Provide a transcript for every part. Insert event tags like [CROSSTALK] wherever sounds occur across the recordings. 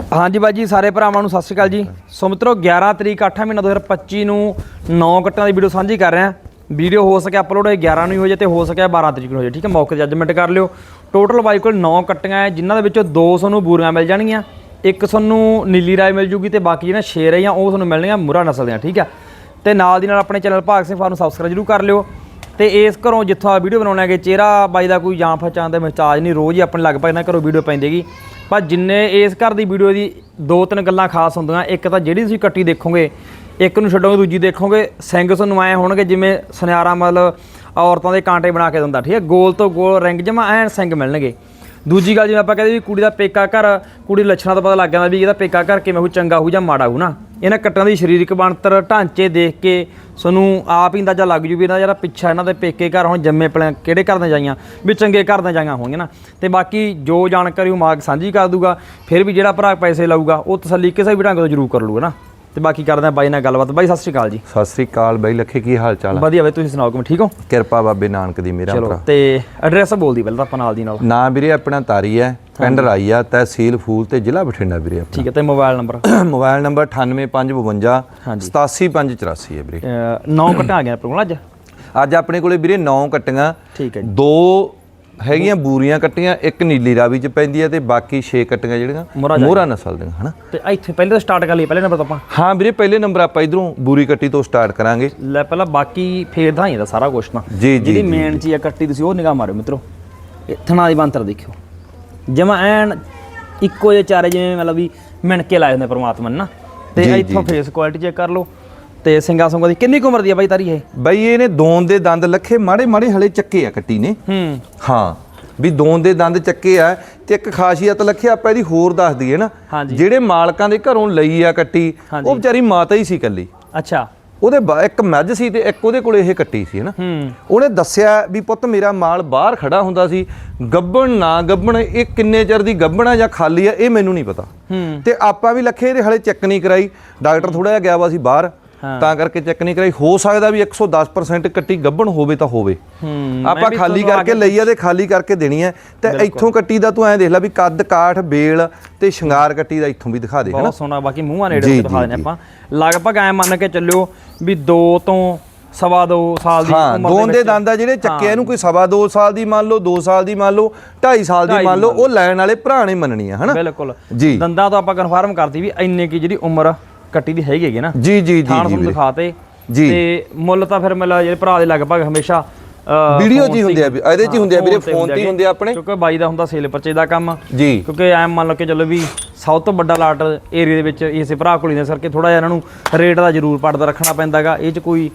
ਹਾਂਜੀ ਬਾਜੀ ਸਾਰੇ ਭਰਾਵਾਂ ਨੂੰ ਸਤਿ ਸ਼੍ਰੀ ਅਕਾਲ ਜੀ। ਸੋ ਮਿੱਤਰੋ 11 ਤਰੀਕ 8 ਮਹੀਨਾ 2025 ਨੂੰ 9 ਕੱਟਾਂ ਦੀ ਵੀਡੀਓ ਸਾਂਝੀ ਕਰ ਰਹੇ ਹਾਂ। ਵੀਡੀਓ ਹੋ ਸਕਿਆ ਅਪਲੋਡ ਹੋਏ 11 ਨੂੰ ਹੀ ਹੋ ਜਾਏ ਤੇ ਹੋ ਸਕਿਆ 12 ਤਰੀਕ ਨੂੰ ਹੋ ਜਾਏ ਠੀਕ ਹੈ? ਮੌਕੇ ਤੇ ਜੱਜਮੈਂਟ ਕਰ ਲਿਓ। ਟੋਟਲ ਬਾਈ ਕੋਲ 9 ਕੱਟੀਆਂ ਹੈ, ਜਿਨ੍ਹਾਂ ਦੇ ਵਿੱਚੋਂ ਦੋ ਤੁਹਾਨੂੰ ਬੂਰੀਆਂ ਮਿਲ ਜਾਣਗੀਆਂ। ਇੱਕ ਤੁਹਾਨੂੰ ਨੀਲੀ ਰਾਏ ਮਿਲ ਜੂਗੀ ਤੇ ਬਾਕੀ ਜਿਹੜੀਆਂ ਛੇ ਰਹੀਆਂ, ਉਹ ਤੁਹਾਨੂੰ ਮਿਲਣਗੀਆਂ ਮੁਰਾ ਨਸਲ ਦੀਆਂ, ਠੀਕ ਹੈ? ਤੇ ਨਾਲ ਦੀ ਨਾਲ ਆਪਣੇ ਚੈਨਲ ਭਾਗ ਸਿੰਘ ਫਾਰਮ ਸਬਸਕ੍ਰਾਈਬ ਜਰੂਰ ਕਰ ਲਿਓ। ਤੇ ਇਸ ਘਰੋਂ ਜਿੱਥੋਂ ਆ ਵੀਡੀਓ ਬਣਾਉਣਾ ਹੈਗੇ, ਚਿਹਰਾ ਬਾਈ ਦਾ ਕੋਈ ਜਾਣ ਪਛਾਣ ਦੇ ਮਹਤਾਜ ਨਹੀਂ, ਰੋਜ਼ ਹੀ ਆਪਣੇ ਲਗਭਗ ਨਾ ਘਰੋਂ ਵੀਡੀਓ ਪੈਂਦੀਗੀ ਪਰ ਜਿੰਨੇ ਇਸ ਘਰ ਦੀ ਵੀਡੀਓ ਦੀ ਦੋ ਤਿੰਨ ਗੱਲਾਂ ਖਾਸ ਹੁੰਦੀਆਂ, ਇੱਕ ਤਾਂ ਜਿਹੜੀ ਤੁਸੀਂ ਕੱਟੀ ਦੇਖੋਗੇ, ਇੱਕ ਨੂੰ ਛੱਡੋਗੇ, ਦੂਜੀ ਦੇਖੋਗੇ, ਸਿੰਘ ਤੁਹਾਨੂੰ ਐ ਹੋਣਗੇ ਜਿਵੇਂ ਸੁਨਿਆਰਾ ਮਤਲਬ ਔਰਤਾਂ ਦੇ ਕਾਂਟੇ ਬਣਾ ਕੇ ਦਿੰਦਾ, ਠੀਕ ਹੈ? ਗੋਲ ਤੋਂ ਗੋਲ ਰਿੰਗ ਜਮਾ ਐਨ ਸਿੰਘ ਮਿਲਣਗੇ। ਦੂਜੀ ਗੱਲ ਜਿਵੇਂ ਆਪਾਂ ਕਹਿੰਦੇ ਵੀ ਕੁੜੀ ਦਾ ਪੇਕਾ ਘਰ, ਕੁੜੀ ਲੱਛਣਾਂ ਤੋਂ ਪਤਾ ਲੱਗ ਜਾਂਦਾ ਵੀ ਇਹਦਾ ਪੇਕਾ ਘਰ ਕਿਵੇਂ ਹੋਊ, ਚੰਗਾ ਹੋਊ ਜਾਂ ਮਾੜਾ ਹੋਊ ਨਾ। ਇਹਨਾਂ ਕੱਟਾਂ ਦੀ ਸਰੀਰਕ ਬਣਤਰ ਢਾਂਚੇ ਦੇਖ ਕੇ ਤੁਹਾਨੂੰ ਆਪ ਹੀ ਅੰਦਾਜ਼ਾ ਲੱਗ ਜੂ ਵੀ ਇਹਨਾਂ ਜਿਹੜਾ ਪਿੱਛਾ ਇਹਨਾਂ ਦੇ ਪੇਕੇ ਘਰ ਹੁਣ ਜੰਮੇ ਪਲੇ ਕਿਹੜੇ ਘਰ ਦੇ ਜਾਈਆਂ ਵੀ ਚੰਗੇ ਘਰ ਦੇ ਜਾਈਆਂ ਹੋਣਗੀਆਂ ਨਾ। ਤੇ ਬਾਕੀ ਜੋ ਜਾਣਕਾਰੀ ਉਹ ਮਾਗ ਸਾਂਝੀ ਕਰ ਦੂਗਾ ਫਿਰ ਵੀ ਜਿਹੜਾ ਭਰਾ ਪੈਸੇ ਲਾਊਗਾ ਉਹ ਤਸੱਲੀ ਕਿਸੇ ਵੀ ਢੰਗ ਤੋਂ ਜ਼ਰੂਰ ਕਰ ਲੂਗਾ ਨਾ। ਤੇ ਬਾਕੀ ਕਰਦੇ ਆ ਬਾਈ ਨਾਲ ਗੱਲਬਾਤ। ਬਾਈ ਸਤਿ ਸ਼੍ਰੀ ਅਕਾਲ ਜੀ। ਸਤਿ ਸ੍ਰੀ ਅਕਾਲ ਬਾਈ ਲੱਖੇ ਕੀ ਹਾਲ ਚਾਲ ਵਧੀਆ ਬਈ ਤੁਸੀਂ ਸੁਣਾਓ ਕਿਵੇਂ? ਠੀਕ ਹੋ? ਕਿਰਪਾ ਬਾਬੇ ਨਾਨਕ ਦੀ ਮੇਰਾ ਚਲੋ ਭਰਾ। ਤੇ ਐਡਰੈਸ ਬੋਲ ਦੀ ਪਹਿਲਾਂ ਤਾਂ ਆਪਾਂ ਨਾਲ ਦੀ ਨਾਲ। ਨਾਂ ਵੀਰੇ ਆਪਣਾ ਤਾਰੀ ਹੈ। ਪਿੰਡ ਰਾਈ ਆ ਤਹਿਸੀਲ ਫੂਲ ਤੇ ਜ਼ਿਲ੍ਹਾ ਬਠਿੰਡਾ ਵੀਰੇ ਠੀਕ ਹੈ ਤੇ ਮੋਬਾਈਲ ਨੰਬਰ? ਆਪਣਾ [COUGHS] ਮੋਬਾਈਲ ਨੰਬਰ 98552 ਹਾਂਜੀ। 87584 ਹੈ ਵੀਰੇ। ਨੌ ਘਟਾ ਆ ਗਿਆ ਆਪਣੇ ਕੋਲ ਅੱਜ? ਅੱਜ ਆਪਣੇ ਕੋਲੇ ਵੀਰੇ 9 ਕੱਟੀਆਂ। ਠੀਕ ਹੈ ਦੋ ਹੈਗੀਆਂ ਬੂਰੀਆਂ ਕੱਟੀਆਂ ਇੱਕ ਨੀਲੀ ਰਾਵੀ ਚ ਪੈਂਦੀ ਹੈ ਤੇ ਬਾਕੀ 6 ਕੱਟੀਆਂ ਜਿਹੜੀਆਂ ਮੋਹਰਾ ਨਸਲ ਦੀਆਂ ਹਨਾ? ਤੇ ਇੱਥੇ ਪਹਿਲੇ ਤਾਂ ਸਟਾਰਟ ਕਰ ਲਈ ਪਹਿਲੇ ਨੰਬਰ ਤੋਂ ਆਪਾਂ। ਹਾਂ ਵੀਰੇ ਪਹਿਲੇ ਨੰਬਰ ਆਪਾਂ ਇਧਰੋਂ ਬੂਰੀ ਕੱਟੀ ਤੋਂ ਸਟਾਰਟ ਕਰਾਂਗੇ। ਲੈ ਪਹਿਲਾਂ ਬਾਕੀ ਫੇਰ ਦਾ ਹੀ ਦਾ ਸਾਰਾ ਕੁਛ ਨਾ ਜੀ ਜਿਹੜੀ ਮੇਨ ਚੀਜ਼ ਆ ਕੱਟੀ ਤੁਸੀਂ ਉਹ ਨਿਗਾਹ ਮਾਰਿਓ ਮਿੱਤਰੋ। ਥਣਾ ਦੀ ਬੰਤਰ ਦੇਖਿਓ। ਜਮਾ ਐਨ ਇੱਕੋ ਜਿਹੇ ਚਾਰੇ ਜਿਵੇਂ ਮਤਲਬ ਵੀ ਮਿਣ ਕੇ ਲਾਏ ਹੁੰਦੇ ਪ੍ਰਮਾਤਮਾ ਨੇ ਨਾ। ਤੇ ਜੀ, ਇੱਥੋਂ ਫੇਸ ਕੁਆਲਿਟੀ ਚੈੱਕ ਕਰ ਲਓ। ਤੇ ਸਿੰਗਾ ਸੁੰਗਾ ਦੀ ਕਿੰਨੀ ਕੁ ਉਮਰ ਦੀ ਆ ਬਾਈ ਤਾਰੀ ਇਹ? ਬਈ ਇਹਨੇ ਦੋਨ ਦੇ ਦੰਦ ਲੱਖੇ ਮਾੜੇ ਮਾੜੇ ਹਲੇ ਚੱਕੇ ਆ ਕੱਟੀ ਨੇ। ਹੂੰ। ਹਾਂ ਵੀ ਦੋਨ ਦੇ ਦੰਦ ਚੱਕੇ ਆ ਤੇ ਇੱਕ ਖਾਸੀਅਤ ਲੱਖਿਆ ਆਪਾਂ ਇਹਦੀ ਹੋਰ ਦੱਸ ਦਈਏ ਨਾ। ਹਾਂਜੀ। ਜਿਹੜੇ ਮਾਲਕਾਂ ਦੇ ਘਰੋਂ ਲਈ ਆ ਕੱਟੀ। ਉਹ ਵਿਚਾਰੀ ਮਾਤਾ ਹੀ ਸੀ ਕੱਲੀ ਅੱਛਾ। ਉਹਦੇ ਬਾ- ਇੱਕ ਮੱਝ ਸੀ ਤੇ ਇੱਕ ਉਹਦੇ ਕੋਲੇ ਇਹ ਕੱਟੀ ਸੀ ਹਨਾ ਉਹਨੇ ਦੱਸਿਆ ਵੀ ਪੁੱਤ ਮੇਰਾ ਮਾਲ ਬਾਹਰ ਖੜਾ ਹੁੰਦਾ ਸੀ ਗੱਬਣ ਨਾ ਗੱਬਣ ਇਹ ਕਿੰਨੇ ਚਿਰ ਦੀ ਗੱਬਣ ਆ ਜਾਂ ਖਾਲੀ ਆ ਇਹ ਮੈਨੂੰ ਨਹੀਂ ਪਤਾ। ਤੇ ਆਪਾਂ ਵੀ ਲੱਖੇ ਇਹਦੇ ਹਲੇ ਚੈੱਕ ਨਹੀਂ ਕਰਾਈ ਡਾਕਟਰ ਥੋੜਾ ਜਿਹਾ ਗਿਆ ਵਾ ਸੀ ਬਾਹਰ ਤਾਂ ਕਰਕੇ ਚੈੱਕ ਨਹੀਂ ਕਰਾਈ। ਹੋ ਸਕਦਾ ਵੀ 110% ਕੱਟੀ ਗੱਬਣ ਹੋਵੇ ਤਾਂ ਹੋਵੇ। ਆਪਾਂ ਖਾਲੀ ਕਰਕੇ ਲਈ ਆ ਤੇ ਖਾਲੀ ਕਰਕੇ ਦੇਣੀ ਹੈ ਤੇ ਇੱਥੋਂ ਕੱਟੀ ਦਾ ਤੂੰ ਐਂ ਦੇਖ ਲੈ ਵੀ ਕੱਦ ਕਾਠ ਬੇਲ ਤੇ ਸ਼ਿੰਗਾਰ ਕੱਟੀ ਦਾ ਇੱਥੋਂ ਵੀ ਦਿਖਾ ਦੇ ਬਹੁਤ ਸੋਹਣਾ ਬਾਕੀ ਮੂੰਹਾਂ ਨੇੜੇ ਤੋਂ ਦਿਖਾ ਦਿੰਦੇ ਆਪਾਂ। ਲਗਭਗ ਐ ਮੰਨ ਕੇ ਚੱਲਿਓ ਵੀ 2 ਤੋਂ ਸਵਾ 2 ਸਾਲ ਦੀ ਹਾਂ ਉਮਰ ਦੋਨ ਦੇ ਦੰਦ ਆ ਜਿਹੜੇ ਚੱਕੇ ਇਹਨੂੰ ਕੋਈ ਸਵਾ 2 ਸਾਲ ਦੀ ਮੰਨ ਲਓ 2 ਸਾਲ ਦੀ ਮੰਨ ਲਓ 2.5 ਸਾਲ ਦੀ ਮੰਨ ਲਓ ਉਹ ਲੈਣ ਵਾਲੇ ਭਰਾ ਨੇ ਮੰਨਣੀ ਆ ਹਨਾ? ਬਿਲਕੁਲ। ਜੀ। ਦੰਦਾਂ ਤੋਂ ਆਪਾਂ ਕਨਫਰਮ ਕਰਦੀ ਵੀ ਇੰਨੇ ਕੀ ਜਿਹੜੀ ਉਮਰ ਕੱਟੀ ਦੀ ਹੈਗੀ ਹੈਗੀ ਨਾ ਜੀ ਜੀ ਜੀ ਥਾਣ ਤੁਹਾਨੂੰ। ਦਿਖਾਤੇ ਜੀ। ਤੇ ਮੁੱਲ ਤਾਂ ਫਿਰ ਮਿਲਾ ਜਿਹੜੇ ਭਰਾ ਦੇ ਲਗਭਗ ਹਮੇਸ਼ਾ ਅਹ, ਵੀਡੀਓ phone ਜੀ ਹੁੰਦੇ ਆ ਵੀ- ਇਹਦੇ 'ਚ ਹੀ ਹੁੰਦੇ ਆ ਵੀਰੇ, phone ਤੇ ਹੀ। ਹੁੰਦੇ ਆ ਆਪਣੇ। ਕਿਉਂਕਿ ਬਾਈ ਦਾ ਹੁੰਦਾ ਸੇਲ ਪਰਚੇ ਦਾ ਕੰਮ ਜੀ ਕਿਉਂਕਿ ਐ ਮੰਨ ਲਓ ਕਿ ਚਲੋ ਵੀ ਸਭ ਤੋਂ ਵੱਡਾ ਲਾਟ ਏਰੀਆ ਦੇ ਵਿੱਚ ਇਸੇ ਭਰਾ ਕੋਲ ਹੀ ਨੇ ਕਰਕੇ ਥੋੜਾ ਜਿਹਾ ਇਹਨਾਂ ਨੂੰ ਰੇਟ ਦਾ ਜ਼ਰੂਰ ਪੜਦਾ ਰੱਖਣਾ ਪੈਂਦਾਗਾ ਇਹ ਚ ਕੋਈ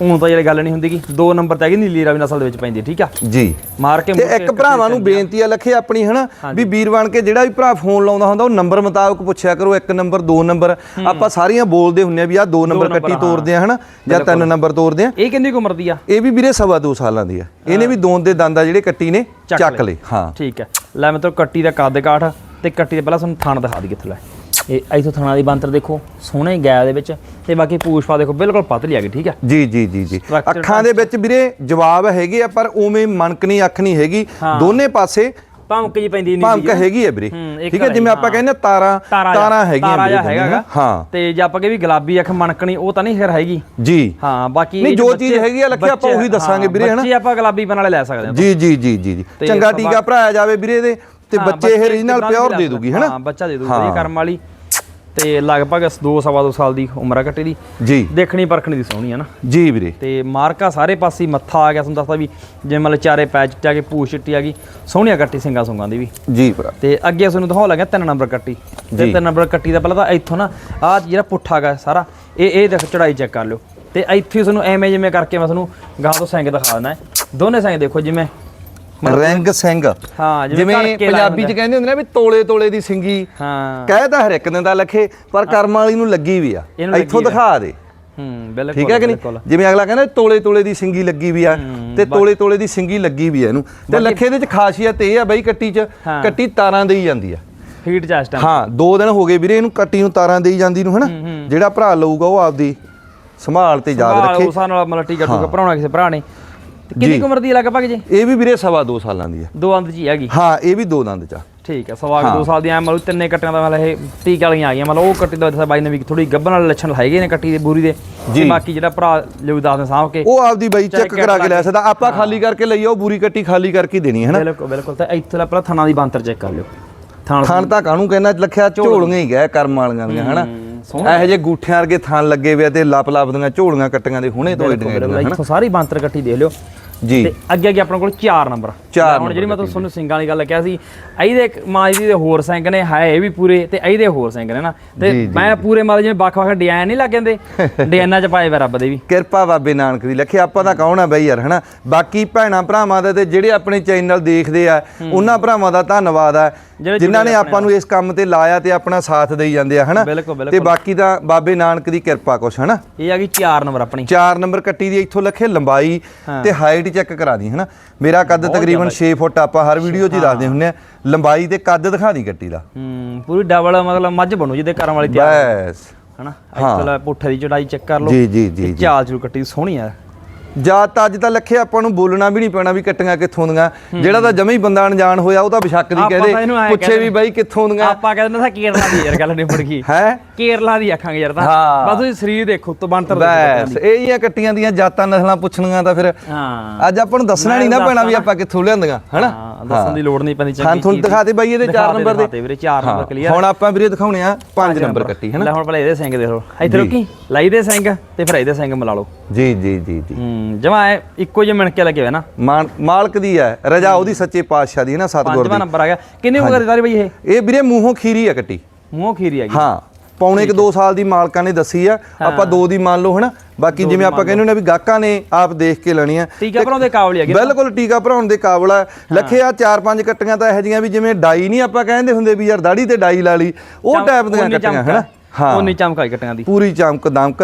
ਹੁਣ ਤਾਂ ਜਿਹੜੀ ਗੱਲ ਨਹੀਂ ਹੁੰਦੀ ਕਿ ਦੋ ਨੰਬਰ ਤੇ ਹੈਗੀ ਨੀਲੀ ਰਾਵੀ ਨਸਲ ਦੇ ਵਿੱਚ ਪੈਂਦੀ ਠੀਕ ਆ? ਜੀ। ਮਾਰ ਕੇ ਤੇ ਇੱਕ ਭਰਾਵਾਂ ਨੂੰ ਬੇਨਤੀ ਆ ਲੱਖੇ ਆਪਣੀ ਹਨਾ ਵੀ ਵੀਰ ਬਣ ਕੇ ਜਿਹੜਾ ਵੀ ਭਰਾ ਫੋਨ ਲਾਉਂਦਾ ਹੁੰਦਾ ਉਹ ਨੰਬਰ ਮੁਤਾਬਕ ਪੁੱਛਿਆ ਕਰੋ ਇੱਕ ਨੰਬਰ ਦੋ ਨੰਬਰ। ਆਪਾਂ ਸਾਰੀਆਂ ਬੋਲਦੇ ਹੁੰਨੇ ਆ ਵੀ ਆਹ ਦੋ ਨੰਬਰ ਕੱਟੀ ਹਾਂ। ਤੋਰਦੇ ਆ ਹਨਾ ਜਾਂ ਤਿੰਨ ਨੰਬਰ ਤੋਰਦੇ ਆ। ਇਹ ਕਿੰਨੀ ਉਮਰ ਦੀ ਆ? ਇਹ ਵੀ ਵੀਰੇ ਸਵਾ ਦੋ ਸਾਲਾਂ ਦੀ ਆ। ਇਹਨੇ ਵੀ ਦੋਨ ਦੇ ਦੰਦ ਆ ਜਿਹੜੇ ਕੱਟੀ ਨੇ ਚੱਕ ਲਏ। ਹਾਂ। ਠੀਕ ਹੈ। ਲੈ ਮੈਂ ਤਾਂ ਕੱਟੀ ਦਾ ਕੱਦ ਕਾਠ ਤੇ ਕੱਟੀ ਦੇ ਪਹਿਲਾਂ ਤੁਹਾਨੂੰ ਥਣ ਦਿਖਾ ਦੀ ਕਿੱਥੇ ਲੈ। ਇਹ ਇਥੋਂ ਥਣਾ ਦੀ ਬੰਤਰ ਦੇਖੋ ਸੋਹਣੇ ਗੈਪ ਦੇ ਵਿੱਚ ਤੇ ਬਾਕੀ ਪੂਛਪਾ ਦੇਖੋ ਬਿਲਕੁਲ ਪਤਲੀ ਆ ਗਈ ਠੀਕ ਹੈ ਜੀ ਜੀ ਜੀ ਜੀ। ਅੱਖਾਂ ਦੇ ਵਿੱਚ ਵੀਰੇ ਜਵਾਬ ਹੈਗੇ ਆ ਪਰ ਉਵੇਂ ਮਣਕਣੀ ਅੱਖ ਨਹੀਂ ਹੈਗੀ। ਦੋਨੇ ਪਾਸੇ ਭਮਕ ਜੀ ਪੈਂਦੀ ਨਹੀਂ ਭਮਕ ਹੈਗੀ ਆ ਵੀਰੇ। ਹੂੰ, ਇੱਕ ਠੀਕ ਹੈ ਜਿਵੇਂ ਆਪਾਂ ਕਹਿੰਦੇ ਆ ਤਾਰਾਂ ਤਾਰਾ ਹੈਗੀਆਂ ਤਾਰਾ ਵੀਰੇ ਹੈਗਾ। ਹਾਂ। ਤੇ ਜੇ ਆਪਾਂ ਕਹੇ ਵੀ ਗੁਲਾਬੀ ਅੱਖ ਮਣਕਣੀ ਉਹ ਤਾਂ ਨਹੀਂ ਫਿਰ ਹੈਗੀ। ਜੀ। ਹਾਂ ਬਾਕੀ ਨਹੀਂ, ਜੋ ਚੀਜ਼ ਹੈਗੀ ਆ, ਲੱਖੇ, ਆਪਾਂ ਉਹੀ ਦੱਸਾਂਗੇ ਵੀਰੇ, ਹਨਾ? ਬੱਚੇ ਆਪਾਂ ਗੁਲਾਬੀ ਬਣ ਵਾਲੇ ਲੈ ਸਕਦੇ ਹਾਂ ਜੀ ਜੀ ਜੀ ਜੀ ਚੰਗਾ ਟੀਕਾ ਭਰਾਇਆ ਜਾਵੇ ਵੀਰੇ ਦੇ ਤੇ ਹਾਂ, ਬੱਚੇ ਇਹ ਰੀਜਨਲ ਪਿਓਰ ਦੇ। ਦੂਗੀ ਹੈਨਾ? ਹਾਂ ਬੱਚਾ ਦੇ ਦੂਗੀ ਕਰਮ ਵਾਲੀ। ਤੇ ਲਗਭਗ 2 ਸਵਾ 2 ਸਾਲ ਦੀ ਉਮਰ ਆ ਕੱਟੀ ਦੀ। ਜੀ। ਦੇਖਣੀ ਪਰਖਣੀ ਦੀ ਸੋਹਣੀ ਆ ਨਾ। ਜੀ ਵੀਰੇ। ਤੇ ਮਾਰਕਾ ਸਾਰੇ ਪਾਸੇ ਹੀ ਮੱਥਾ ਆ ਗਿਆ ਤੁਹਾਨੂੰ ਦੱਸਦਾ ਵੀ ਜਿਵੇਂ ਮਤਲਬ ਚਾਰੇ ਪੈ ਚਿੱਟੇ ਆ ਗਏ ਪੂਛ ਚਿੱਟੀ ਆ ਗਈ ਸੋਹਣੀਆਂ ਕੱਟੀ ਸਿੰਘਾਂ ਸੁੰਗਾਂ ਦੀ ਵੀ। ਜੀ ਭਰਾ। ਤੇ ਅੱਗੇ ਤੁਹਾਨੂੰ ਦਿਖਾਉਣ ਲੱਗਾ ਤਿੰਨ ਨੰਬਰ ਕੱਟੀ ਤੇ ਜੀ। ਤਿੰਨ ਨੰਬਰ ਕੱਟੀ ਦਾ ਪਹਿਲਾਂ ਤਾਂ ਇੱਥੋਂ ਨਾ ਆਹ ਜਿਹੜਾ ਪੁੱਠਾ ਗਾ ਸਾਰਾ ਇਹ ਇਹ ਦੇਖ ਚੜਾਈ ਚੈੱਕ ਕਰ ਲਿਓ। ਤੇ ਇੱਥੇ ਤੁਹਾਨੂੰ ਐਵੇਂ ਜਿਵੇਂ ਕਰਕੇ ਮੈਂ ਤੁਹਾਨੂੰ ਗਾਂ ਤੋਂ ਸਿੰਘ ਦਿਖਾ ਦਿੰਦਾ। ਹੈ। ਦੋਨੇ ਸਿੰਘ ਦੇਖੋ ਜਿਵੇਂ ਰੈਂਗ ਸਿੰਘ। ਹਾਂ ਜਿਵੇਂ ਪੰਜਾਬੀ ਚ। ਕਹਿੰਦੇ ਹੁੰਦੇ ਨੇ ਵੀ ਤੋਲੇ ਤੋਲੇ ਦੀ ਸਿੰਗੀ। ਹਾਂ। ਕਹਿ ਤਾਂ ਹਰ ਇੱਕ ਦਿਨ ਦਾ ਲਖੇ ਪਰ ਕਰਮ ਵਾਲੀ ਨੂੰ ਲੱਗੀ ਵੀ ਆ। ਇੱਥੋਂ। ਦਿਖਾ ਦੇ। ਹੂੰ ਬਿਲਕੁਲ ਠੀਕ ਹੈ ਕਿ। ਨਹੀਂ? ਜਿਵੇਂ ਅਗਲਾ ਕਹਿੰਦਾ ਤੋਲੇ ਤੋਲੇ ਦੀ ਸਿੰਗੀ ਲੱਗੀ ਵੀ ਆ ਤੇ ਤੋਲੇ ਤੋਲੇ ਦੀ ਸਿੰਗੀ ਲੱਗੀ ਵੀ ਆ ਇਹਨੂੰ। ਤੇ ਲੱਖੇ ਦੇ ਚ ਖਾਸੀਅਤ ਇਹ ਆ ਬਈ ਕੱਟੀ ਚ। ਕੱਟੀ ਤਾਰਾਂ ਦੇਈ ਜਾਂਦੀ ਆ। ਇਸ ਟਾਈਮ ਹਾਂ ਦੋ ਦਿਨ ਹੋ ਗਏ ਵੀਰੇ ਇਹਨੂੰ ਕੱਟੀ ਨੂੰ ਤਾਰਾਂ ਦੇਈ ਜਾਂਦੀ ਨੂੰ ਹਨਾ? ਜਿਹੜਾ ਭਰਾ ਲਊਗਾ ਉਹ ਆਪਦੀ ਸੰਭਾਲ ਤੇ ਯਾਦ ਰੱਖੇ। ਉਸ ਨਾਲ ਮਤਲਬ ਟੀਕਾ ਟੂਕਾ ਭਰਾਉਣਾ ਕਿਸੇ ਭਰਾ ਨੇ। ਕਿੰਨੀ ਉਮਰ ਦੀ ਹੈ ਲਗਭਗ ਜੀ? ਇਹ ਵੀ ਵੀਰੇ ਸਵਾ ਦੋ ਸਾਲਾਂ ਦੀ ਆ ਦੋ ਅੰਦ ਜੀ ਹੈਗੀ। ਹਾਂ ਇਹ ਵੀ ਦੋ ਦੰਦ ਚ ਆ। ਠੀਕ ਹੈ ਸਵਾ ਕੁ ਦੋ ਸਾਲ ਦੀ ਐ ਮਤਲਬ ਤਿੰਨੇ ਕੱਟੀਆਂ ਦਾ ਮਤਲਬ ਇਹ ਟੀਕ ਵਾਲੀਆਂ ਆ ਗਈਆਂ। ਮਤਲਬ ਉਹ ਕੱਟੀ ਦਾ ਦੱਸਿਆ ਬਾਈ ਨੇ ਵੀ ਥੋੜੀ ਗੱਭਣ ਵਾਲੇ ਲੱਛਣ ਹੈਗੇ ਨੇ ਕੱਟੀ ਦੇ ਬੂਰੀ ਦੇ। ਤੇ ਬਾਕੀ ਜਿਹੜਾ ਭਰਾ ਲਿਓ ਦੱਸਦੇ ਸਾਂਭ ਕੇ ਉਹ ਆਪਦੀ ਬਾਈ ਚੈੱਕ ਕਰਾ ਕੇ ਲੈ ਸਕਦਾ। ਆਪਾਂ ਖਾਲੀ ਕਰਕੇ ਲਈਏ ਉਹ ਬੂਰੀ ਕੱਟੀ ਖਾਲੀ ਕਰਕੇ ਦੇਣੀ ਹੈ ਨਾ ਬਿਲਕੁਲ ਬਿਲਕੁਲ। ਤੇ ਇੱਥੇ ਪਹਿਲਾਂ ਥਣਾ ਦੀ ਬੰਤਰ ਚੈੱਕ ਕਰ ਲਿਓ। ਥਣ ਤਾਂ ਕਾਹਨੂੰ ਕਹਿੰਦਾ ਲਖਿਆ ਝੋਲੀਆਂ ਹੀ ਗਏ ਕਰਮ ਵਾਲੀਆਂ ਹਨਾ? ਇਹੋ ਜਿਹੇ ਗੂਠਿਆਂ ਵਰਗੇ ਥਣ ਲੱਗੇ ਵੇ ਤੇ ਲੱਪ ਲੱਪ ਦੀਆਂ ਝੋਲੀਆਂ ਕੱਟੀਆਂ ਦੇ ਹੁਣੇ ਤੋਂ ਬਿਲਕੁਲ ਏਡੀਆਂ ਇੱਥੋਂ ਸਾਰੀ ਬੰਤਰ ਕੱਟੀ ਦੇਖ ਲਿਓ। ਜੀ। ਤੇ ਅੱਗੇ ਅੱਗੇ ਆਪਣੇ ਕੋਲ 4 ਨੰਬਰ ਚਾਰ ਹੁਣ ਜਿਹੜੀ ਮੈਂ ਤੁਹਾਨੂੰ ਸਿੰਘਾਂ ਵਾਲੀ ਗੱਲ ਕਿਹਾ ਸੀ ਇਹਦੇ ਮਾਂ ਜੀ ਦੇ ਹੋਰ ਸਿੰਘ ਨੇ ਹੈ ਇਹ ਵੀ ਪੂਰੇ ਤੇ ਇਹਦੇ ਹੋਰ ਸਿੰਘ ਨੇ ਨਾ। ਤੇ ਮੈਂ ਪੂਰੇ ਮਤਲਬ ਜਿਵੇਂ ਵੱਖ ਵੱਖ ਡਿਜ਼ਾਈਨ ਨਹੀਂ ਲੱਗ ਜਾਂਦੇ [LAUGHS] ਡਿਜ਼ਾਈਨਾਂ ਚ ਪਾਏ ਵੇ ਰੱਬ ਦੇ ਵੀ। ਕਿਰਪਾ ਬਾਬੇ ਨਾਨਕ ਦੀ ਲਖੇ ਆਪਾਂ ਤਾਂ ਕੌਣ ਆ ਬਈ ਯਾਰ ਹਨਾ? ਬਾਕੀ ਭੈਣਾ ਭਰਾਵਾਂ ਦਾ ਤੇ ਜਿਹੜੇ ਆਪਣੇ ਚੈਨਲ ਦੇਖਦੇ ਆ ਉਹਨਾਂ ਭਰਾਵਾਂ ਦਾ ਧੰਨਵਾਦ ਆ। ਜਿਨ੍ਹਾਂ ਨੇ ਆਪਾਂ ਨੂੰ ਇਸ ਕੰਮ ਤੇ ਲਾਇਆ ਤੇ ਆਪਣਾ ਸਾਥ ਦੇਈ ਜਾਂਦੇ ਆ ਹਨਾ? ਤੇ ਬਾਕੀ ਤਾਂ ਬਾਬੇ ਨਾਨਕ ਦੀ ਕਿਰਪਾ ਕੁਛ ਹਨਾ? ਇਹ ਆ ਗਈ 4 ਨੰਬਰ ਆਪਣੀ। 4 ਨੰਬਰ ਕੱਟੀ ਦੀ ਇੱਥੋਂ ਲਖੇ ਲੰਬਾਈ ਤੇ ਹਾਈਟ ਚੈੱਕ ਕਰਾ ਦੀ ਹਨਾ? ਮੇਰਾ ਕੱਦ ਤਕਰੀਬਨ 6 ਫੁੱਟ ਆਪਾਂ ਹਰ ਵੀਡੀਓ 'ਚ ਹੀ ਦੱਸਦੇ ਹੁੰਨੇ ਆ ਲੰਬਾਈ ਤੇ ਕੱਦ ਦਿਖਾ ਦੀ ਕੱਟੀ ਦਾ। ਹੂੰ ਪੂਰੀ ਡਬਲ ਮਤਲਬ ਮੱਝ ਬਣੂ ਜਿਹਦੇ ਘਰਾਂ ਵਾਲੀ ਤਿਆਰ ਬਸ। ਹਨਾ? ਇੱਥੇ ਪੁੱਠੇ ਦੀ ਚੜਾਈ ਚੈੱਕ ਕਰ ਲਓ। ਜੀ ਜੀ ਜੀ ਚਾਲ ਚੂ ਕੱਟੀ ਸੋਹਣੀ ਆ। ਜਾਤ ਤਾਂ ਅੱਜ ਤਾਂ ਲੱਖੇ ਆਪਾਂ ਨੂੰ ਬੋਲਣਾ ਵੀ ਨਹੀਂ ਪੈਣਾ ਵੀ ਕੱਟੀਆਂ ਕਿੱਥੋਂ ਦੀਆਂ। ਜਿਹੜਾ ਤਾਂ ਜਮੇ ਹੀ ਬੰਦਾ ਅਣਜਾਣ ਹੋਇਆ ਉਹ ਤਾਂ ਬਿਸ਼ੱਕ ਦੀ ਕਹਦੇ ਪੁੱਛੇ ਵੀ ਬਾਈ ਕਿੱਥੋਂ ਦੀਆਂ। ਆਪਾਂ ਕਹਿੰਦੇ ਨਾ ਕੇਰਲਾ ਦੀ ਯਾਰ ਗੱਲ ਨਿਬੜ ਗਈ ਹੈ? ਕੇਰਲਾ ਦੀ ਆਖਾਂਗੇ ਯਾਰ ਤਾਂ ਹਾਂ। ਬਸ ਤੁਸੀਂ ਸਰੀਰ ਦੇਖੋ ਤੋਂ ਬੰਤਰ ਬਸ ਇਹ ਹੀ ਆ ਕੱਟੀਆਂ ਦੀਆਂ ਜਾਤਾਂ ਨਸਲਾਂ ਪੁੱਛਣੀਆਂ ਤਾਂ ਫਿਰ ਹਾਂ। ਅੱਜ ਆਪਾਂ ਨੂੰ ਦੱਸਣਾ ਨਹੀਂ ਨਾ ਪੈਣਾ ਵੀ ਆਪਾਂ ਕਿੱਥੋਂ ਲਿਆਂਦੀਆਂ ਹਨਾ? ਹਾਂ ਦੱਸਣ ਦੀ ਲੋੜ ਨਹੀਂ ਪੈਂਦੀ ਹਾਂ ਤੁਹਾਨੂੰ ਦਿਖਾ ਦੇ ਬਾਈ ਇਹਦੇ 4 ਨੰਬਰ ਦੇ। ਵੀਰੇ 4 ਨੰਬਰ ਕਲੀਅਰ ਹੁਣ ਆਪਾਂ ਵੀਰੇ ਦਿਖਾਉਣੇ ਆ 5 ਨੰਬਰ ਕੱਟੀ ਹਨਾ? ਲੈ ਹੁਣ ਪਹਿਲਾਂ ਇਹਦੇ ਸਿੰਘ ਦੇਖ। ਲਓ ਇੱਥੇ ਰੁਕੀ ਲਾਈ ਦੇ ਸਿੰਘ ਤੇ ਫਿਰ ਇਹਦੇ ਸਿੰਘ ਮਿਲਾ ਲਓ। ਜੀ ਜੀ ਜੀ ਜੀ। ਹੂੰ ਜਮਾ ਇੱਕੋ ਜਿਹੇ ਮਿਣ ਕੇ ਲੱਗੇ ਹੋਏ ਨਾ? ਮਾਨ- ਮਾਲਕ ਦੀ ਹੈ ਰਜਾ ਉਹਦੀ ਸੱਚੇ ਪਾਤਸ਼ਾਹ ਦੀ ਹੈ ਨਾ ਸਤਿਗੁਰ ਪੰਜਵਾਂ ਨੰਬਰ ਆ ਗਿਆ। ਕਿੰਨੇ ਉਮਰ ਦੀ ਤਾਰੀ ਬਈ ਇਹ? ਇਹ ਵੀਰੇ ਮੂੰਹੋਂ ਖੀਰੀ ਆ ਕੱਟੀ। ਮੂੰਹ ਖੀਰੀ ਆ ਗਈ। ਹਾਂ। ਪੌਣੇ ਕਿ 2 ਸਾਲ ਦੀ ਮਾਲਕਾਂ ਨੇ ਦੱਸੀ ਆ ਆਪਾਂ 2 ਦੀ ਮੰਨ ਲਓ ਹਨਾ? ਬਾਕੀ ਜਿਵੇਂ ਆਪਾਂ ਕਹਿੰਦੇ ਹੁੰਦੇ ਆ ਵੀ ਗਾਹਕਾਂ ਨੇ ਆਪ ਦੇਖ ਕੇ ਲੈਣੀ ਆ। ਟੀਕਾ ਭਰਾਉਂਦੇ ਕਾਬਲ ਹੈਗੇ ਬਿਲਕੁਲ ਟੀਕਾ ਭਰਾਉਣ ਦੇ ਕਾਬਲ ਆ। ਲੱਖੇ ਆ ਚਾਰ ਪੰਜ ਕੱਟੀਆਂ ਤਾਂ ਇਹੋ ਜੀਆਂ ਵੀ ਜਿਵੇਂ ਡਾਈ ਨਹੀਂ ਆਪਾਂ ਕਹਿੰਦੇ ਹੁੰਦੇ ਵੀ ਯਾਰ ਦਾੜੀ ਤੇ ਡਾਈ ਲਾ ਲਈ। ਉਹ ਟਾਈਪ ਦੀਆਂ ਕੱਟੀਆਂ ਹਨਾ? ਹਾਂ। ਉਨੀ ਚਮਕਾਈ ਕੱਟੀਆਂ ਦੀ। ਪੂਰੀ ਚਮਕ ਦਮਕ।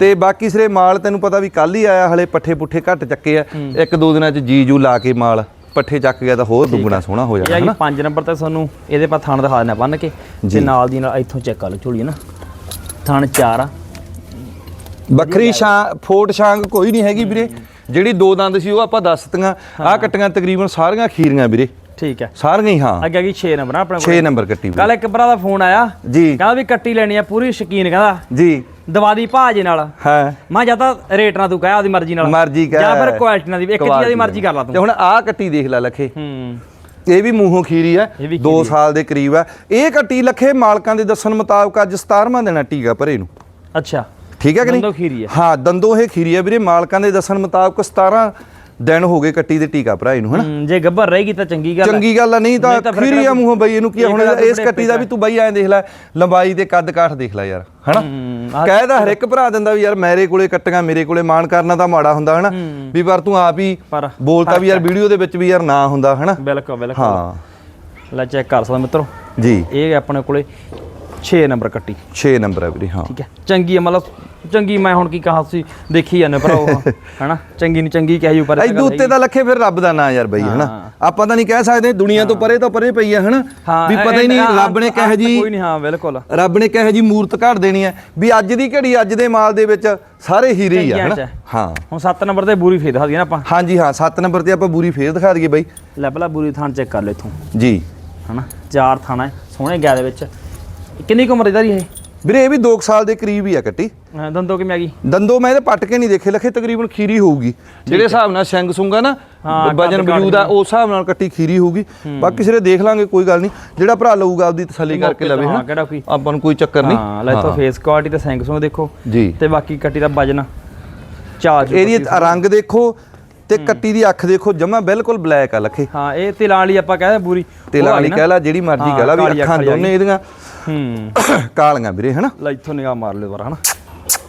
ਤੇ ਬਾਕੀ ਸਿਰੇ ਮਾਲ ਤੈਨੂੰ ਪਤਾ ਵੀ ਕੱਲ ਹੀ ਆਇਆ ਹਲੇ ਪੱਠੇ ਪੁੱਠੇ ਘੱਟ ਚੱਕੇ ਆ। ਇੱਕ ਦੋ ਦਿਨਾਂ ਚ ਜੀ ਜੂ ਲਾ ਕੇ ਮਾਲ। ਪੱਠੇ ਚੱਕ ਗਿਆ ਤਾਂ ਹੋਰ ਦੁੱਗਣਾ ਸੋਹਣਾ ਹੋ ਇਹ ਜਾਣਾ ਆ ਗਈ 5 ਨੰਬਰ ਤੇ ਤੁਹਾਨੂੰ ਇਹਦੇ ਪਾ ਥਣ ਦਿਖਾ ਦੇਣਾ ਬੰਨ ਕੇ ਤੇ ਨਾਲ ਦੀ ਨਾਲ ਇੱਥੋਂ ਚੈੱਕ ਕਰ ਲਓ ਝੋਲੀ ਨਾ। ਥਣ 4 ਆ। ਵੱਖਰੀ ਸ਼ਾਂ ਫੋਟ ਸ਼ਾਂਗ ਕੋਈ ਨਹੀਂ ਹੈਗੀ ਵੀਰੇ। ਜਿਹੜੀ ਦੋ ਦੰਦ ਸੀ ਉਹ ਆਪਾਂ ਦੱਸਤੀਆਂ ਆਹ ਕੱਟੀਆਂ ਤਕਰੀਬਨ ਸਾਰੀਆਂ ਖੀਰੀਆਂ ਵੀਰੇ। ਠੀਕ ਹੈ। ਸਾਰੀਆਂ ਹੀ ਹਾਂ। ਅੱਗੇ ਆ ਗਈ 6 ਨੰਬਰ ਆਪਣੇ 6 ਨੰਬਰ ਕੱਟੀ ਵੀਰੇ। ਕੱਲ ਇੱਕ ਭਰਾ ਦਾ ਫੋਨ ਆਇਆ। ਜੀ। ਕਹਿੰਦਾ ਵੀ ਕੱਟੀ ਲੈਣੀ ਆ ਪੂਰੀ ਸ਼ਕੀਨ ਕਹਿੰਦਾ। ਜੀ। ਦਵਾਦੀ ਭਾਜੇ ਨਾਲ। ਹਾਂ। ਮੈਂ ਜਾਂ ਤਾਂ ਰੇਟ ਨਾਲ ਤੂੰ ਕਹਿ ਆਪਦੀ ਮਰਜ਼ੀ ਨਾਲ। ਮਰਜ਼ੀ ਕਹਿ। ਜਾਂ ਫਿਰ ਕੁਆਲਿਟੀ ਨਾਲ ਦੀ ਇੱਕ ਚੀਜ਼ ਦੀ ਮਰਜ਼ੀ ਕਰ ਲਾ ਤੇ। ਤੂੰ ਹੁਣ ਆਹ ਕੱਟੀ ਦੇਖ ਲੈ ਲਖੇ। ਹੂੰ। ਇਹ ਵੀ ਮੂੰਹੋਂ ਖੀਰੀ ਆ ਇਹ ਵੀ 2 ਸਾਲ ਦੇ ਕਰੀਬ ਆ। ਇਹ ਕੱਟੀ ਲਖੇ ਮਾਲਕਾਂ ਦੇ ਦੱਸਣ ਮੁਤਾਬਕ ਅੱਜ 17ਵਾਂ ਦਿਨ ਆ ਟੀਕਾ ਭਰੇ ਨੂੰ। ਅੱਛਾ। ਠੀਕ ਹੈ ਕਿ ਨਹੀਂ? ਦੰਦੋਂ ਖੀਰੀ ਆ। ਹਾਂ ਦੰਦੋਂ ਇਹ ਖੀਰੀ ਆ ਵੀਰੇ ਮਾਲਕਾਂ ਦੇ ਦੱਸਣ ਮੁਤਾਬਕ 17 ਦਿਨ ਹੋ ਗਏ ਕੱਟੀ ਦੇ ਟੀਕਾ ਭਰਾਈ ਨੂੰ ਹਨਾ? ਜੇ ਗੱਭਰ ਰਹੇਗੀ ਤਾਂ ਚੰਗੀ ਗੱਲ ਚੰਗੀ ਗੱਲ ਆ ਨਹੀਂ ਤਾਂ ਫਿਰ ਆ ਮੂੰਹੋਂ ਬਈ ਇਹਨੂੰ ਕੀ ਹੁਣ ਇਸ ਕੱਟੀ ਦਾ ਵੀ ਤੂੰ। ਬਈ ਐਂ ਦੇਖ ਲੈ ਲੰਬਾਈ ਤੇ ਕੱਦ ਕਾਠ ਦੇਖ ਲੈ ਯਾਰ ਹਨਾ? ਕਹਿਦਾ ਹਰ ਇੱਕ ਭਰਾ ਦਿੰਦਾ ਵੀ ਯਾਰ ਮੇਰੇ ਕੋਲੇ ਕੱਟੀਆਂ ਮੇਰੇ ਕੋਲੇ ਮਾਣ ਕਰਨਾ ਤਾਂ ਮਾੜਾ ਹੁੰਦਾ ਹਨਾ? ਵੀ ਪਰ ਤੂੰ ਆਪ ਹੀ ਬੋਲਤਾ ਵੀ ਯਾਰ ਵੀਡੀਓ ਦੇ ਵਿੱਚ ਵੀ ਯਾਰ ਨਾ ਹੁੰਦਾ ਹਨਾ? ਬਿਲਕੁਲ ਬਿਲਕੁਲ। ਹਾਂ। ਲੈ ਚੈੱਕ ਕਰ ਸਕਦਾ ਮਿੱਤਰੋ। ਜੀ। ਇਹ ਆਪਣੇ ਕੋਲੇ 6 ਨੰਬਰ ਕੱਟੀ। 6 ਨੰਬਰ ਹੈ ਵੀਰੇ ਹਾਂ। ਠੀਕ ਹੈ। ਚੰਗੀ ਹੈ ਮਤਲਬ ਚੰਗੀ ਮੈਂ ਹੁਣ ਕੀ ਕਹਾਂ ਤੁਸੀਂ ਦੇਖੀ ਜਾਂਦੇ ਭਰਾ ਉਹ [LAUGHS] ਹਨਾ? ਚੰਗੀ ਨਹੀਂ ਚੰਗੀ ਕਹਿ ਜੂ ਪਰ ਇਹ ਤਾਂ ਐਦੂ ਗੱਲ ਉੱਤੇ ਤਾਂ ਲੱਖੇ ਫਿਰ ਰੱਬ ਦਾ ਨਾਂ ਯਾਰ ਬਈ ਹਨਾ? ਆਪਾਂ ਤਾਂ ਨਹੀਂ ਕਹਿ ਸਕਦੇ ਦੁਨੀਆ ਤੋਂ ਪਰੇ ਤੋਂ ਪਰੇ ਪਈ ਆ ਹਨਾ? ਹਾਂ, ਵੀ ਪਤਾ ਹੀ ਨਹੀਂ ਰੱਬ ਨੇ ਕਹੇ ਜੀ ਕੋਈ ਨਹੀਂ ਹਾਂ ਬਿਲਕੁਲ। ਰੱਬ ਨੇ ਕਹੇ ਜੀ ਮੂਰਤ ਘੜ ਦੇਣੀ ਹੈ ਵੀ ਅੱਜ ਦੀ ਘੜੀ ਅੱਜ ਦੇ ਮਾਲ ਦੇ ਵਿੱਚ ਸਾਰੇ ਹੀਰੇ ਹੀ ਆ ਹਨਾ। ਹਾਂ। ਹੁਣ 7 ਨੰਬਰ ਤੇ ਬੂਰੀ ਫੇਰ ਦਿਖਾ ਦਈਏ ਨਾ ਆਪਾਂ। ਹਾਂਜੀ ਹਾਂ 7 ਨੰਬਰ ਤੇ ਆਪਾਂ ਬੂਰੀ ਫੇਰ ਦਿਖਾ ਦਈਏ ਬਈ। ਲੈ ਪਹਿਲਾਂ ਬੂਰੀ ਥਾਣ ਚੈੱਕ ਕਰ ਲੈ ਇਥੋਂ। ਜੀ। ਹਨਾ? ਚਾਰ ਥਾਣਾ ਹੈ ਸੋਹਣੇ ਗਿਆ ਦੇ ਵਿੱਚ। ਕਿੰਨੀ ਕੁ ਉਮਰ ਇਹਦਾ ਇਹ? ਵੀਰੇ ਇਹ ਵੀ 2 ਸਾਲ ਦੇ ਕਰੀਬ ਹੀ ਆ ਕੱਟੀ। ਅਹ ਦੰਦੋ ਕਿਵੇਂ ਆ ਗਈ? ਦੰਦੋ ਮੈਂ ਇਹਦੇ ਪੱਟ ਕੇ ਨਹੀਂ ਦੇਖੇ ਲਖੇ ਤਕਰੀਬਨ ਖੀਰੀ ਹੋਊਗੀ। ਜਿਹੜੇ ਹਿਸਾਬ ਨਾਲ ਸਿੰਘ ਸੁੰਗਾ ਨਾ ਹਾਂ, ਵਜਨ ਕੱਦ ਕਾਠ ਵਜੂਦ ਆ ਉਸ ਹਿਸਾਬ ਨਾਲ ਕੱਟੀ ਖੀਰੀ ਹੋਊਗੀ। ਬਾਕੀ ਸਿਰੇ ਦੇਖ ਲਾਂਗੇ ਕੋਈ ਗੱਲ ਨਹੀਂ। ਜਿਹੜਾ ਭਰਾ ਲਊਗਾ ਆਪਦੀ ਤਸੱਲੀ ਕਰਕੇ ਲਵੇ ਹਾਂ ਕਿਹੜਾ ਕੋਈ। ਆਪਾਂ ਨੂੰ ਕੋਈ ਚੱਕਰ ਨਹੀਂ। ਹਾਂ ਲੈ ਇਥੋਂ ਫੇਸ ਕੁਆਲਿਟੀ ਤੇ ਸੈਂਗ ਸੁੰਗ ਦੇਖੋ। ਜੀ। ਤੇ ਬਾਕੀ ਕੱਟੀ ਦਾ ਵਜਨ। ਚਾਰ ਜੋ ਇਹਦੀ ਰੰਗ ਦੇਖੋ ਤੇ ਕੱਟੀ ਦੀ ਅੱਖ ਦੇਖੋ ਜਮਾ ਬਿਲਕੁਲ ਬਲੈਕ ਆ ਲਖੇ। ਹਾਂ ਇਹ ਤਿਲਾਂ ਵਾਲੀ ਆਪਾਂ ਕਹਿੰਦੇ ਬੂਰੀ। ਤੇਲ ਵਾਲੀ ਕਹਿ ਲਾ ਜਿਹੜੀ ਮਰਜ਼ੀ ਕਹਿ ਲਾ ਵੀ ਅੱਖਾਂ ਦੋਨੇ ਇਹਦੀਆਂ। ਹੂੰ। [COUGHS] ਕਾਲੀਆਂ ਵੀਰੇ ਹਨਾ? ਲੈ ਇਥੋਂ ਨਿਗਾਹ ਮਾਰ ਲਿਓ ਪਰ ਹਨਾ?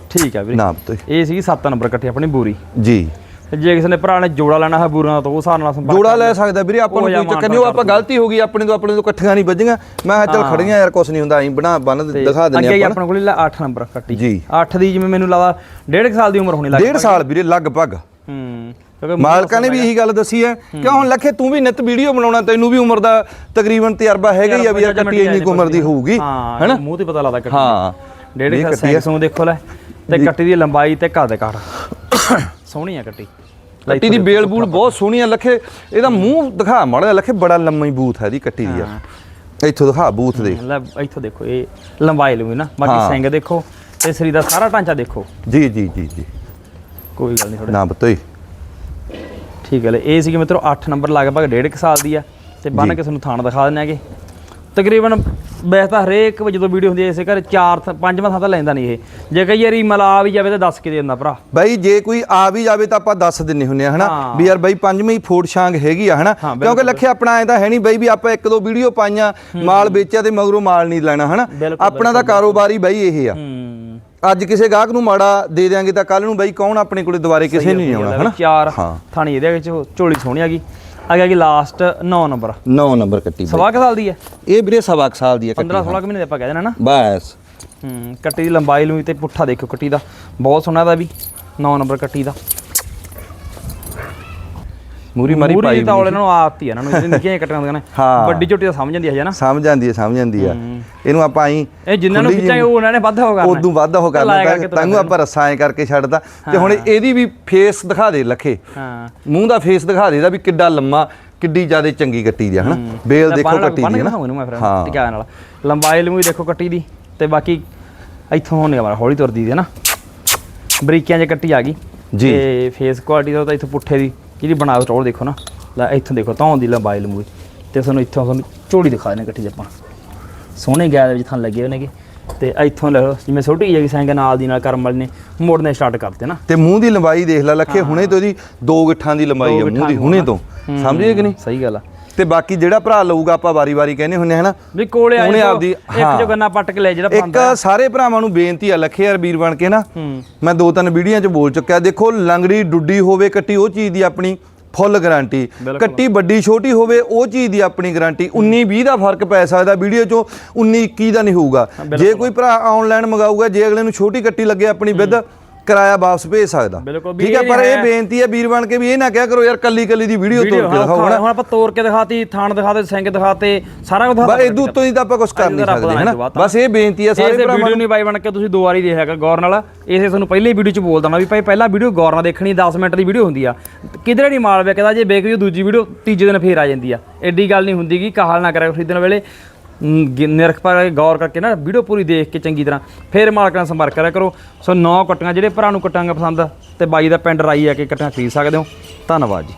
ਠੀਕ ਹੈ ਵੀਰੇ। ਨਾਪ ਤੇ। ਇਹ ਸੀ 7 ਨੰਬਰ ਕੱਟੀ ਆਪਣੀ ਬੂਰੀ। ਜੀ। ਜੇ ਕਿਸੇ ਨੇ ਭਰਾ ਨੇ ਜੋੜਾ ਲੈਣਾ ਹੈ ਬੂਰਾਂ ਦਾ ਤਾਂ ਉਹ ਹਿਸਾਬ ਨਾਲ ਸੰਪਰਕ ਜੋੜਾ ਲੈ ਸਕਦਾ ਵੀਰੇ ਆਪਾਂ ਨੂੰ ਕੋਈ ਚੱਕਰ ਨਹੀਂ ਉਹ ਆਪਾਂ ਗਲਤੀ ਹੋ ਗਈ ਆਪਣੇ ਤੋਂ ਆਪਣੇ ਤੋਂ ਇਕੱਠੀਆਂ ਨਹੀਂ ਵੱਜੀਆਂ। ਮੈਂ ਕਿਹਾ ਚੱਲ ਖੜੀਆਂ ਯਾਰ ਕੁਛ ਨਹੀਂ ਹੁੰਦਾ ਅਸੀਂ ਬਣਾ ਬੰਨ ਦਿਖਾ ਦਿੰਦੇ ਆਪਾਂ ਆਪਣੇ ਕੋਲ 8 ਨੰਬਰ ਕੱਟੀ ਜੀ। 8 ਦੀ ਜਿਵੇਂ ਮੈਨੂੰ ਲੱਗਦਾ ਡੇਢ ਕੁ ਸਾਲ ਦੀ ਉਮਰ ਹੋਣੀ ਲੱਗ ਡੇਢ ਸਾਲ ਵੀਰੇ ਲਗਭਗ। ਹੂੰ। ਮਾਲਕਾਂ ਨੇ ਵੀ ਇਹੀ ਗੱਲ ਦੱਸੀ ਹੈ ਕਿਉਂ ਹੁਣ ਲੱਖੇ ਤੂੰ ਵੀ ਨਿਤ ਵੀਡੀਓ ਬਣਾਉਣਾ ਤੈਨੂੰ ਵੀ ਉਮਰ ਦਾ ਤਕਰੀਬਨ ਤਜਰਬਾ ਹੈਗਾ ਹੀ ਆ ਵੀ ਯਾਰ ਕੱਟੀ ਇੰਨੀ ਕੁ ਉਮਰ ਦੀ ਹੋਊਗੀ ਹੈਨਾ? ਮੂੰਹ ਤੇ ਪਤਾ ਲੱਗਦਾ ਕੱਟੀ ਹਾਂ ਡੇਢ ਕੁ ਕੱਟੀ ਆ। ਸੌ ਦੇਖੋ ਲੈ ਤੇ ਕੱਟੀ ਦੀ ਲੰਬਾਈ ਤੇ ਕੱਦ ਕਾਠ ਸੋਹਣੀ ਆ ਕੱਟੀ। ਕੱਟੀ ਦੀ ਬੇਲ ਬੂਲ ਬਹੁਤ ਸੋਹਣੀ ਆ ਲੱਖੇ ਇਹਦਾ ਮੂੰਹ ਦਿਖਾ ਮਾੜਾ ਲੱਖੇ ਬੜਾ ਲੰਮਾ ਹੀ ਬੂਥ ਹੈ ਇਹਦੀ ਕੱਟੀ ਦੀ ਯਾਰ ਇੱਥੋਂ ਦਿਖਾ ਬੂਥ ਦੇ। ਲੈ ਇੱਥੋਂ ਦੇਖੋ ਇਹ ਲੰਬਾਈ ਲੂਈ ਨਾ। ਬਾਕੀ। ਸਿੰਘ ਦੇਖੋ ਤੇ ਸਰੀਰ ਦਾ ਸਾਰਾ ਢਾਂਚਾ ਦੇਖੋ। ਜੀ ਜੀ ਜੀ ਜੀ। ਕੋਈ ਗੱਲ ਨਹੀਂ ਥੋੜਾ ਨਾ ਬਤੋਈ। ਠੀਕ ਹੈ? ਲੈ ਇਹ ਸੀਗੇ ਮਿੱਤਰੋ 8 ਨੰਬਰ ਲਗਭਗ ਡੇਢ ਕੁ ਸਾਲ ਦੀ ਆ ਤੇ ਬੰਨ ਕੇ ਤੁਹਾਨੂੰ ਥਾਣ ਦਿਖਾ ਦਿੰਦੇ ਆਗੇ ਤਕਰੀਬਨ ਵੈਸੇ ਤਾਂ ਹਰੇਕ ਵਾਰ ਜਦੋਂ ਵੀਡੀਓ ਹੁੰਦੀ ਹੈ ਇਸੇ ਘਰ ਚਾਰ ਥ- ਪੰਜਵਾਂ ਥਾਂ ਤਾਂ ਲੈਂਦਾ ਨਹੀਂ ਇਹ। ਜੇ ਕਈ ਵਾਰੀ ਮਲਾ ਵੀ ਜਾਵੇ ਤਾਂ ਦੱਸ ਕੇ ਦੇ ਦਿੰਦਾ ਭਰਾ। ਬਾਈ ਜੇ ਕੋਈ ਆ ਵੀ ਜਾਵੇ ਤਾਂ ਆਪਾਂ ਦੱਸ ਦਿੰਨੇ ਹੁੰਨੇ ਆ ਹਨਾ? ਹਾਂ। ਵੀ ਯਾਰ ਬਾਈ ਪੰਜਵੀਂ ਫੋੜ ਛਾਂਗ ਹੈਗੀ ਆ ਹਨਾ? ਹਾਂ, ਕਿਉਂਕਿ ਲੱਖੇ ਆਪਣਾ ਐ ਤਾਂ ਹੈ ਨਹੀਂ ਬਾਈ ਵੀ ਆਪਾਂ ਇੱਕ ਦੋ ਵੀਡੀਓ ਪਾਈਆਂ ਮਾਲ ਵੇਚਿਆ ਤੇ ਮਗਰੋਂ ਮਾਲ ਨਹੀਂ ਲੈਣਾ ਹਨਾ? ਬਿਲਕੁਲ, ਆਪਣਾ ਤਾਂ ਕਾਰੋਬਾਰ ਹੀ ਬਾਈ ਇਹ ਆ। ਹੂੰ। ਅੱਜ ਕਿਸੇ ਗਾਹਕ ਨੂੰ ਮਾੜਾ ਦੇ ਦਿਆਂਗੇ ਤਾਂ ਕੱਲ ਨੂੰ ਬਾਈ ਕੌਣ ਆਪਣੇ ਕੋਲੇ ਦੁਬਾਰੇ ਕਿਸੇ ਨਹੀਂ ਆਉਣਾ ਹਨਾ? ਚਾਰ। ਥਾਣੀ ਇਹਦੇ ਵਿੱਚ ਝੋਲੀ ਸੋਹਣੀ ਆ ਗਈ। ਆ ਗਿਆ ਕਿ ਲਾਸਟ 9 ਨੰਬਰ। 9 ਨੰਬਰ ਕੱਟੀ ਸਵਾ ਕੁ ਸਾਲ ਦੀ ਹੈ ਇਹ ਵੀਰੇ ਸਵਾ ਕੁ ਸਾਲ ਦੀ ਹੈ। 15 16 ਮਹੀਨੇ ਦੇ ਆਪਾਂ ਕਹਿ ਦੇਣਾ ਨਾ। ਬਸ। ਹੂੰ ਕੱਟੀ ਦੀ ਲੰਬਾਈ ਲੂਈ ਤੇ ਪੁੱਠਾ ਦੇਖੋ ਕੱਟੀ ਦਾ। ਬਹੁਤ ਸੋਹਣਾ ਦਾ ਵੀ। 9 ਨੰਬਰ ਕੱਟੀ ਦਾ। ਮੂਰੀ ਮਾਰੀ ਮੂਰੀ ਪਾਈ ਦੀ ਤਾਂ ਉਹਨਾਂ ਨੂੰ ਆਦਤ ਹੀ ਆ ਇਹਨਾਂ ਨੂੰ ਨਿੱਕੀਆਂ ਕੱਟੀਆਂ ਹੁੰਦੀਆਂ ਨੇ। ਹਾਂ। ਵੱਡੀ ਝੋਟੀ ਤਾਂ ਸਮਝ ਜਾਂਦੀ ਹੈ ਨਾ। ਸਮਝ ਜਾਂਦੀ ਹੈ ਸਮਝ ਜਾਂਦੀ ਆ ਇਹਨੂੰ ਆਪਾਂ ਆਈ ਇਹ ਜਿੰਨਾਂ ਨੂੰ ਖਿੱਚਾਂਗੇ ਉਹ ਉਹਨਾਂ ਨੇ ਵੱਧ ਹੋ ਕਰਨਾ। ਉਦੋਂ ਵੱਧ ਲਾਇਆ ਕਰਨਾ ਕਰਕੇ ਤਾਂ ਤੈਨੂੰ ਆਪਾਂ ਰੱਸਾਂ ਐ ਕਰਕੇ ਛੱਡਦਾ। ਤੇ ਹੁਣ ਇਹਦੀ ਵੀ ਫੇਸ ਦਿਖਾ ਦੇ ਲੱਖੇ। ਹਾਂ। ਮੂੰਹ ਦਾ ਫੇਸ ਦਿਖਾ ਦੇ ਇਹਦਾ ਵੀ ਕਿੱਡਾ ਲੰਮਾ ਕਿੱਡੀ ਜ਼ਿਆਦਾ ਚੰਗੀ ਕੱਟੀ ਦੀ ਹਨਾ? ਬੇਲ ਦੇਖੋ ਕੱਟੀ ਦੀ ਹੈ ਫਿਰ ਹਾਂ। ਟਿਕਾਇਆ ਨਾਲ। ਲੰਬਾਈ ਲੰਬੂਈ ਦੇਖੋ ਕੱਟੀ ਦੀ ਤੇ ਬਾਕੀ ਇੱਥੋਂ ਹੋਣੇ ਵਾਲਾ ਹੌਲੀ ਤੁਰਦੀ ਦੀ ਹੈ ਨਾ। ਬਰੀਕੀਆਂ 'ਚ ਕੱਟੀ ਆ ਗਈ। ਜੀ। ਤੇ ਫੇਸ ਕੁਆਲਿਟੀ ਦਾ ਤਾਂ ਇੱਥੋਂ ਪੁੱਠੇ ਦੀ। ਜਿਹੜੀ ਬਣਾਵਟ ਉਹ ਦੇਖੋ ਨਾ। ਲੈ ਇੱਥੋਂ ਦੇਖੋ ਤਾਂ ਦੀ ਲੰਬਾਈ ਲੰਬੂਈ ਤੇ ਤੁਹਾਨੂੰ ਇੱਥੋਂ ਤੁਹਾਨੂੰ ਝੋਲੀ ਦਿਖਾ ਦੇਣੇ 'ਚ ਆਪਾਂ। ਸੋਹਣੇ ਗੈਰ ਦੇ ਵਿੱਚ ਥਾਂ ਲੱਗੇ ਹੋਏ ਨੇਗੇ। ਤੇ ਇੱਥੋਂ ਲੈ ਲਓ ਜਿਵੇਂ ਛੋਟੀ ਜਿਹੀ ਸਿੰਘ ਨਾਲ ਦੀ ਨਾਲ ਕਰਮ ਵਾਲੇ ਨੇ ਮੋੜਨੇ ਸਟਾਰਟ ਕਰਤੇ ਨਾ। ਤੇ ਮੂੰਹ ਦੀ ਲੰਬਾਈ ਦੇਖ ਲੈ ਲੱਖੇ ਹੁਣੇ ਤੋਂ ਇਹਦੀ ਦੋ ਗਿੱਠਾਂ ਦੀ ਲੰਬਾਈ ਆ ਮੂੰਹ ਦੀ ਹੁਣੇ ਤੋਂ। ਸਮਝੇ ਕਿ ਨਹੀਂ? ਸਹੀ ਗੱਲ ਆ। ਤੇ ਬਾਕੀ ਜਿਹੜਾ ਭਰਾ ਲਊਗਾ ਆਪਾਂ ਵਾਰੀ-ਵਾਰੀ ਕਹਿੰਦੇ ਹੁੰਨੇ ਹਨਾ? ਵੀ ਕੋਲੇ ਆ ਉਹਨੇ ਆਪਦੀ- ਇੱਕ। ਜੋ ਗੰਨਾ ਪੱਟ ਕੇ ਲੈ ਜਿਹੜਾ ਇੱਕ ਸਾਰੇ ਭਰਾਵਾਂ ਨੂੰ ਬੇਨਤੀ ਆ ਲੱਖੇ ਯਾਰ ਵੀਰ ਬਣ ਕੇ ਨਾ ਮੈਂ ਦੋ ਤਿੰਨ ਵੀਡੀਓਆਂ 'ਚ ਬੋਲ ਚੁੱਕਿਆ ਦੇਖੋ ਲੰਗੜੀ ਡੁੱਡੀ ਹੋਵੇ ਕੱਟੀ ਉਹ ਚੀਜ਼ ਦੀ ਆਪਣੀ ਫੁੱਲ ਗਾਰੰਟੀ। ਕੱਟੀ ਵੱਡੀ ਛੋਟੀ ਹੋਵੇ ਉਹ ਚੀਜ਼ ਦੀ ਆਪਣੀ ਗਾਰੰਟੀ। 19 20 ਦਾ ਫ਼ਰਕ ਪੈ ਸਕਦਾ ਵੀਡੀਓ 'ਚੋਂ 19 21 ਦਾ ਨਹੀਂ ਹੋਊਗਾ। ਜੇ ਕੋਈ ਭਰਾ ਆਨਲਾਈਨ ਮੰਗਾਊਗਾ ਜੇ ਅਗਲੇ ਨੂੰ ਛੋਟੀ ਕੱਟੀ ਲੱਗੇ ਆਪਣੀ ਵਿਦ ਕਿਰਾਇਆ ਵਾਪਸ ਭੇਜ ਸਕਦਾ। ਠੀਕ ਹੈ ਪਰ ਇਹ ਹੈ- ਬੇਨਤੀ ਹੈ ਵੀਰ ਬਣ ਕੇ ਵੀ ਇਹ ਨਾ ਕਿਹਾ ਕਰੋ ਯਾਰ ਕੱਲੀ ਕੱਲੀ ਦੀ ਵੀਡੀਓ ਤੋੜ ਕੇ ਦਿਖਾਓ ਹੁਣ ਆਪਾਂ ਤੋੜ ਕੇ ਦਿਖਾਤੀ ਥਾਣ ਦਿਖਾਤੇ ਸਿੰਘ ਦਿਖਾਤੇ ਸਾਰਾ ਕੁਝ ਬਸ ਇਦੋਂ ਉੱਤੋਂ ਦੀ ਤਾਂ ਆਪਾਂ ਕੁਝ ਕਰ ਨਹੀਂ ਸਕਦੇ ਹਨਾ? ਬਸ ਇਹ ਬੇਨਤੀ ਹੈ ਸਾਰੇ ਭਰਾਵਾਂ ਵੀਡੀਓ ਨਹੀਂ ਬਾਈ ਬਣ ਕੇ ਤੁਸੀਂ ਦੋ ਵਾਰੀ ਦੇਖਿਆ ਕਰ ਗੌਰ ਨਾਲ ਇਸੇ ਤੁਹਾਨੂੰ ਪਹਿਲੇ ਵੀਡੀਓ ਚ ਬੋਲ ਦਣਾ ਵੀ ਭਾਈ ਪਹਿਲਾਂ ਵੀਡੀਓ ਗੌਰ ਨਾਲ ਦੇਖਣੀ 10 ਮਿੰਟ ਦੀ ਵੀਡੀਓ ਹੁੰਦੀ ਆ। ਕਿਧਰੇ ਨਹੀਂ ਮਾਲ ਵਿਕਦਾ ਜੇ ਵੇਖ ਵੀ ਦੂਜੀ ਵੀਡੀਓ ਤੀਜੇ ਦਿਨ ਫੇਰ ਆ ਜਾਂਦੀ ਆ। ਐਡੀ ਗੱਲ ਨਹੀਂ ਹੁੰਦੀ ਕਿ ਕਾਹਲ ਨਾ ਕਰਿਆ ਖਰੀਦਣ ਵੇਲੇ। ਮ, ਗਿ- ਨਿਰਖ ਪਰ ਗੌਰ ਕਰਕੇ ਨਾ ਵੀਡੀਓ ਪੂਰੀ ਦੇਖ ਕੇ ਚੰਗੀ ਤਰ੍ਹਾਂ ਫਿਰ ਮਾਲਕ ਨਾਲ ਸੰਪਰਕ ਕਰਿਆ ਕਰੋ। ਸੋ ਨੌ ਕਟੀਆਂ ਜਿਹੜੇ ਭਰਾ ਨੂੰ ਕਟਾਂਗੇ ਪਸੰਦ ਤੇ ਬਾਈ ਦਾ ਪਿੰਡ ਰਾਈ ਆ ਕੇ ਕਟੀਆਂ ਖਰੀਦ ਸਕਦੇ ਹੋ। ਧੰਨਵਾਦ ਜੀ।